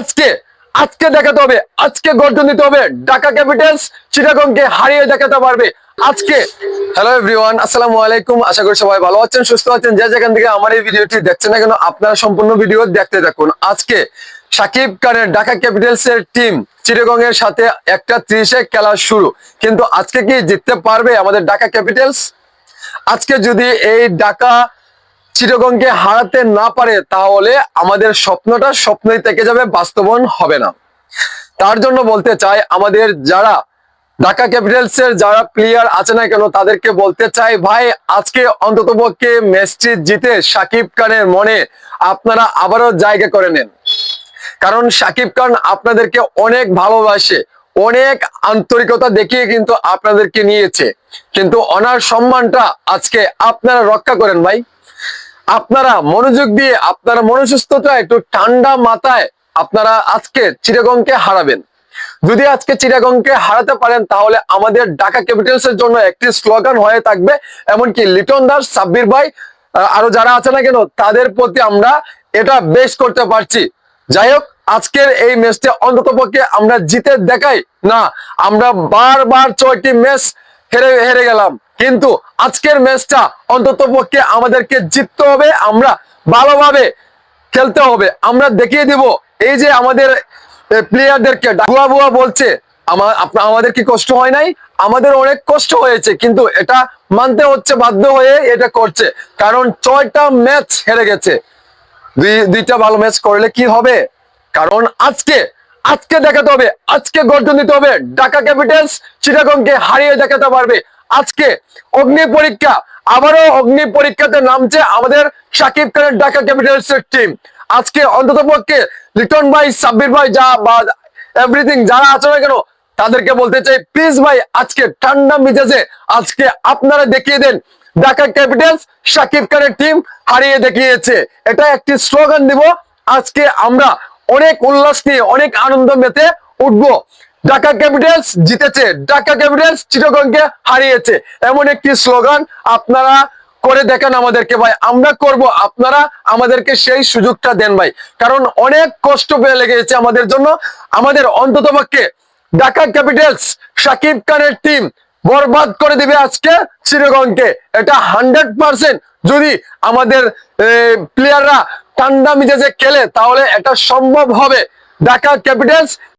আজকে আজকে দেখাতে হবে, আজকে গর্জন দিতে হবে ঢাকা ক্যাপিটালস চিটাগংকে হারিয়ে দেখাতে পারবে। আজকে, হ্যালো এভরিওয়ান, আসসালামু আলাইকুম, আশা করি সবাই ভালো আছেন, সুস্থ আছেন, যে যেখান থেকে আমার এই ভিডিওটি দেখছেন না কেন, আপনারা সম্পূর্ণ ভিডিও দেখতে থাকুন। আজকে, সাকিব খানের ঢাকা ক্যাপিটালস এর টিম চিটাগং এর সাথে একটা ত্রিশে খেলা শুরু। কিন্তু আজকে কি জিততে পারবে আমাদের ঢাকা ক্যাপিটালস? আজকে যদি এই ঢাকা চিরগংকে হারাতে না পারে তাহলে আমাদের স্বপ্নটা স্বপ্নই থেকে যাবে, বাস্তবন হবে না। তার জন্য বলতে চাই, আমাদের যারা ঢাকা ক্যাপিটালস এর যারা প্লেয়ার আছে না কেন, তাদেরকে বলতে চাই, ভাই, আজকে অন্ততপক্ষে ম্যাচটি জিতে সাকিব খানের মনে আপনারা আবারও জায়গা করে নেন। কারণ সাকিব খান আপনাদেরকে অনেক ভালোবাসে, অনেক আন্তরিকতা দেখিয়ে কিন্তু আপনাদেরকে নিয়েছে। কিন্তু অনার সম্মানটা আজকে আপনারা রক্ষা করেন, ভাই। আপনারা মনোযোগ দিয়ে আপনারা মনোসুস্থতা একটু ঠান্ডা মাথায় আপনারা আজকে চিটাগংকে হারাবেন। যদি আজকে চিটাগংকে হারাতে পারেন, তাহলে আমাদের ঢাকা ক্যাপিটালস এর জন্য একটি স্লোগান হয়ে থাকবে, এমনকি লিটন দাস, সাব্বির ভাই আরও যারা আছে না কেন, তাদের প্রতি আমরা এটা বেশ করতে পারছি। যাই হোক, আজকের এই ম্যাচটা অন্তত পক্ষে আমরা জিতে দেখাই না, আমরা বারবার ছয়টি ম্যাচ হেরে হেরে গেলাম। কিন্তু আজকের ম্যাচটা অন্তত পক্ষে আমাদেরকে জিততে হবে, আমরা ভালোভাবে খেলতে হবে। আমরা দেখিয়ে দিব এই যে আমাদের প্লেয়ারদেরকে বুয়া বুয়া বলছে আমার আমাদের কি কষ্ট হয় নাই? আমাদের অনেক কষ্ট হয়েছে, কিন্তু এটা মানতে হচ্ছে বাধ্য হয়ে এটা করছে। কারণ ছয়টা ম্যাচ হেরে গেছে। দুই, দুইটা ভালো ম্যাচ করলে কি হবে? কারণ আজকে আজকে দেখাতে হবে, আজকে গর্জন দিতে হবে। ঢাকা ক্যাপিটালস চিটাগংকে হারিয়ে দেখাতে পারবে। আজকে অগ্নি পরীক্ষা, আবারও অগ্নি পরীক্ষাতে নামছে আমাদের সাকিব খানের ঢাকা ক্যাপিটালস এর টিম আজকে অন্তত পক্ষে লিটন ভাই, সাব্বির ভাই, যা বা এভরিথিং যারা আছে না কেন, তাদেরকে বলতে চাই প্লিজ ভাই, আজকে ঠান্ডা মিজাজে আজকে আপনারা দেখিয়ে দেন ঢাকা ক্যাপিটালস সাকিব খানের টিম হারিয়ে দেখিয়েছে। এটা একটি স্লোগান দিব, আজকে আমরা অনেক উল্লাস নিয়ে, অনেক আনন্দ মেতে উঠবো। ঢাকা ক্যাপিটালস জিতেছে। ঢাকা ক্যাপিটালস চিটগংকে হারিয়েছে। এমন একটি স্লোগান আপনারা করে দেখেন আমাদেরকে ভাই। আমরা করব, আপনারা আমাদেরকে সেই সুযোগটা দেন ভাই। কারণ অনেক কষ্ট পেয়ে লেগেছে আমাদের জন্য। আমাদের অন্ততপক্ষে ঢাকা ক্যাপিটালস সাকিব খানের টিম বরবাদ করে দিবে আজকে চিরগংকে এটা হান্ড্রেড পার্সেন্ট যদি আমাদের প্লেয়াররা ঠান্ডা মিজাজে খেলে, তাহলে এটা সম্ভব হবে। ঢাকা ক্যাপিটালস